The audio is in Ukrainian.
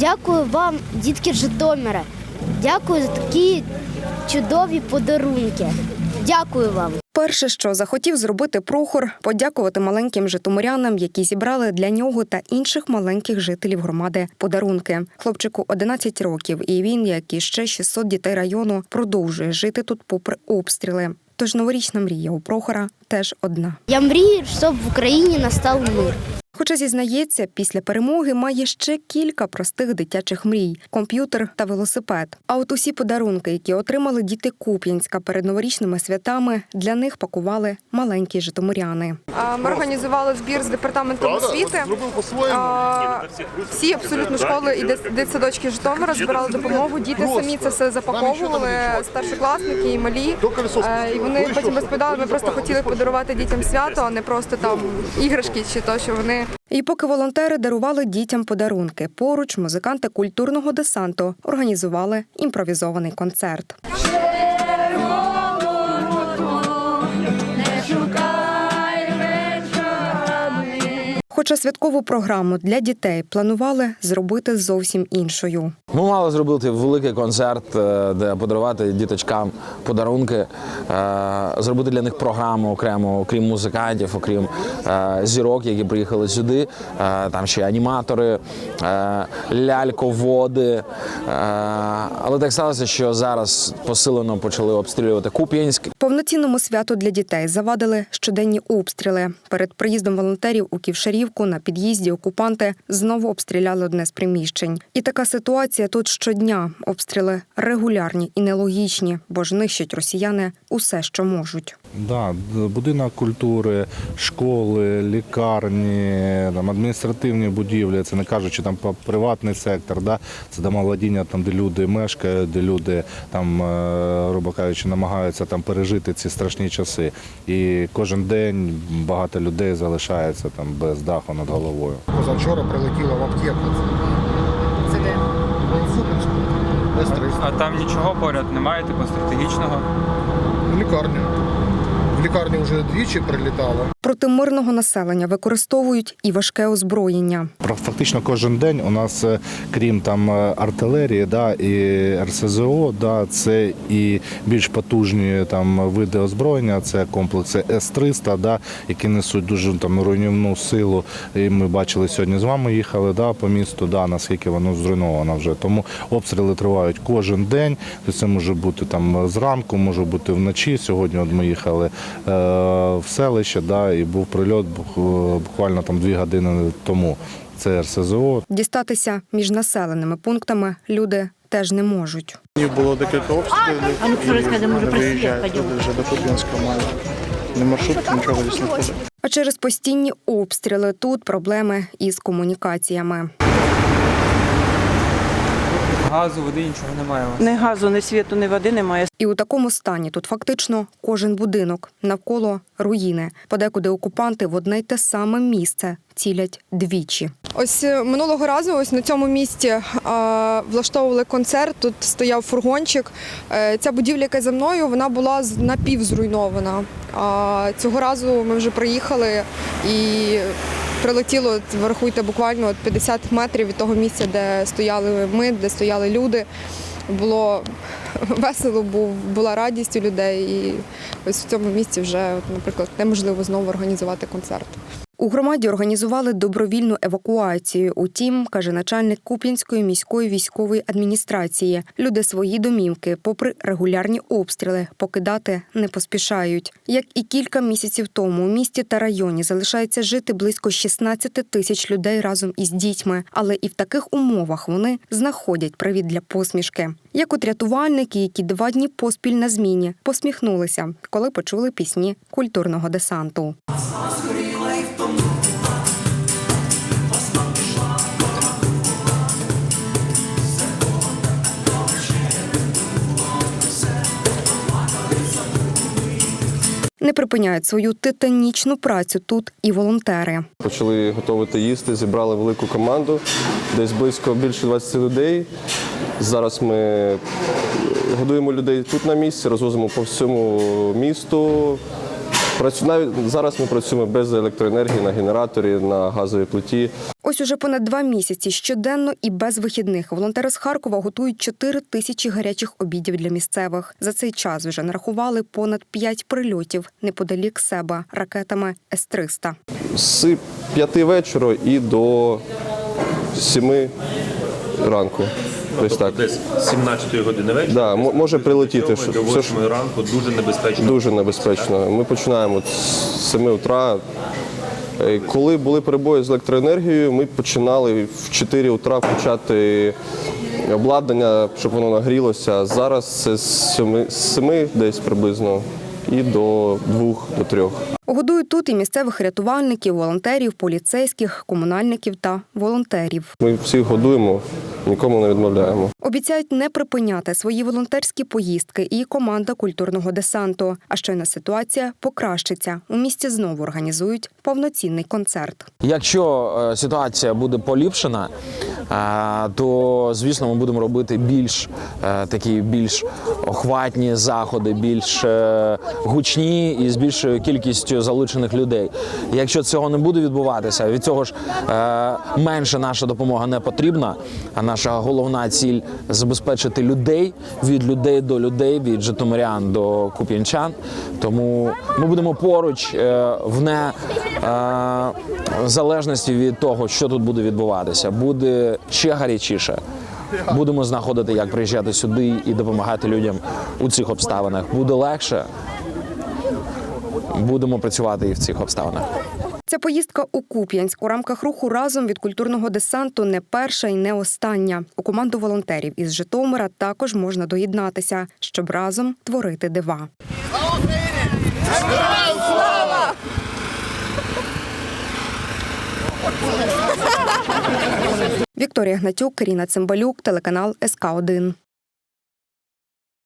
Дякую вам, дітки Житомира. Дякую за такі чудові подарунки. Дякую вам. Перше, що захотів зробити Прохор, подякувати маленьким житомирянам, які зібрали для нього та інших маленьких жителів громади подарунки. Хлопчику 11 років, і він, як і ще 600 дітей району, продовжує жити тут попри обстріли. Тож новорічна мрія у Прохора теж одна. Я мрію, щоб в Україні настав мир. Хоча зізнається, після перемоги має ще кілька простих дитячих мрій: комп'ютер та велосипед. А от усі подарунки, які отримали діти Куп'янська перед новорічними святами, для них пакували маленькі житомиряни. Ми організували збір з департаментом освіти. Всі абсолютно школи і дит- дитсадочки Житомира збирали допомогу. Діти самі це все запаковували, старшокласники і малі. Е, І вони потім розповідали, ми просто хотіли подарувати дітям свято, а не просто там іграшки чи то, що вони І поки волонтери дарували дітям подарунки, поруч музиканти культурного десанту організували імпровізований концерт. Хоча святкову програму для дітей планували зробити зовсім іншою. Ми мали зробити великий концерт, е, де подарувати діточкам подарунки, е, зробити для них програму окремо, окрім музикантів, окрім е, зірок, які приїхали сюди. Там ще аніматори, ляльководи. Але так сталося, що зараз посилено почали обстрілювати Куп'янськ. Повноцінному святу для дітей завадили щоденні обстріли. Перед приїздом волонтерів у Ківшарівку на під'їзді окупанти знову обстріляли одне з приміщень. І така ситуація тут щодня. Обстріли регулярні і нелогічні, бо ж нищать росіяни усе, що можуть. Да, будинок культури, школи, лікарні, там, адміністративні будівлі, це не кажучи там про приватний сектор, да, це домовладіння, там, де люди мешкають, де люди там, е, грубо кажучи, намагаються там пережити ці страшні часи. І кожен день багато людей залишається там без даху над головою. Позавчора прилетіло в аптеку. Це де? В Купінську. С-300. А там нічого поряд немає, типу стратегічного. В лікарню. В лікарню вже двічі прилітало. Проти мирного населення використовують і важке озброєння. Фактично кожен день у нас, е, крім там е, артилерії, да, і РСЗО, да, це і більш потужні там види озброєння, це комплекси С-300, да, які несуть дуже там руйнівну силу. І ми бачили сьогодні з вами їхали да, по місту, да, наскільки воно зруйновано вже. Тому обстріли тривають кожен день. Це може бути там зранку, може бути вночі. Сьогодні от ми їхали в селище, да, і був прильот бух- буквально там дві години тому. Це РСЗО. Дістатися між населеними пунктами люди теж не можуть. Було декілька обстрілів. А ну, і просили, виїжджають пойдем. вже до Куп'янська майже. Не маршрутки, нічого не ходить. А через постійні обстріли тут проблеми із комунікаціями. Газу, води нічого немає. у вас. Ні газу, ні світу, ні води немає. І у такому стані тут фактично кожен будинок навколо руїни. Подекуди окупанти в одне й те саме місце цілять двічі. Ось е, минулого разу, ось на цьому місці а, влаштовували концерт. Тут стояв фургончик. Е, Ця будівля, яка за мною, вона була з- напівзруйнована. А цього разу ми вже приїхали і прилетіло, врахуйте, буквально от 50 метрів від того місця, де стояли ми, де стояли люди. Було весело, була радість у людей. І ось в цьому місці вже, наприклад, неможливо знову організувати концерт. У громаді організували добровільну евакуацію. Утім, каже начальник Куп'янської міської військової адміністрації, люди свої домівки, попри регулярні обстріли, покидати не поспішають. Як і кілька місяців тому у місті та районі залишається жити близько 16 тисяч людей разом із дітьми, але і в таких умовах вони знаходять привід для посмішки. Як от рятувальники, які два дні поспіль на зміні посміхнулися, коли почули пісні культурного десанту. Не припиняють свою титанічну працю тут і волонтери. Почали готувати їсти, зібрали велику команду, десь близько більше 20 людей. Зараз ми годуємо людей тут на місці, розвозимо по всьому місту. Навіть зараз ми працюємо без електроенергії на генераторі, на газовій плиті. Ось уже понад два місяці щоденно і без вихідних волонтери з Харкова готують 4 тисячі гарячих обідів для місцевих. За цей час вже нарахували понад 5 прильотів неподалік себе ракетами С-300. З 5 вечора і до 7 ранку. Ось так. Десь з 17 години вечора. Да, м- може прилетіти. До що- все ж 8 ранку дуже небезпечно. дуже небезпечно. Ми починаємо от з 7 утра. Е, Коли були перебої з електроенергією, ми починали в 4 утра включати обладнання, щоб воно нагрілося. Зараз це з 7, з 7 десь приблизно і до 2 до 3. Годують тут і місцевих рятувальників, волонтерів, поліцейських, комунальників та волонтерів. Ми всіх годуємо, нікому не відмовляємо. Обіцяють не припиняти свої волонтерські поїздки і команда культурного десанту. А щойно ситуація покращиться. У місті знову організують повноцінний концерт. Якщо е, ситуація буде поліпшена, то звісно ми будемо робити більш е, такі більш охватні заходи, більш е, гучні і з більшою кількістю залучених людей. Якщо цього не буде відбуватися, від цього ж е, менше наша допомога не потрібна. А наша головна ціль забезпечити людей від людей до людей, від житомирян до куп'янчан. Тому ми будемо поруч в не залежності від того, що тут буде відбуватися. Буде ще гарячіше. Будемо знаходити, як приїжджати сюди і допомагати людям у цих обставинах. Буде легше. Будемо працювати і в цих обставинах. Ця поїздка у Куп'янськ у рамках руху разом від культурного десанту не перша і не остання. У команду волонтерів із Житомира також можна доєднатися, щоб разом творити дива. Вікторія Гнатюк, Каріна Цимбалюк, телеканал СК 1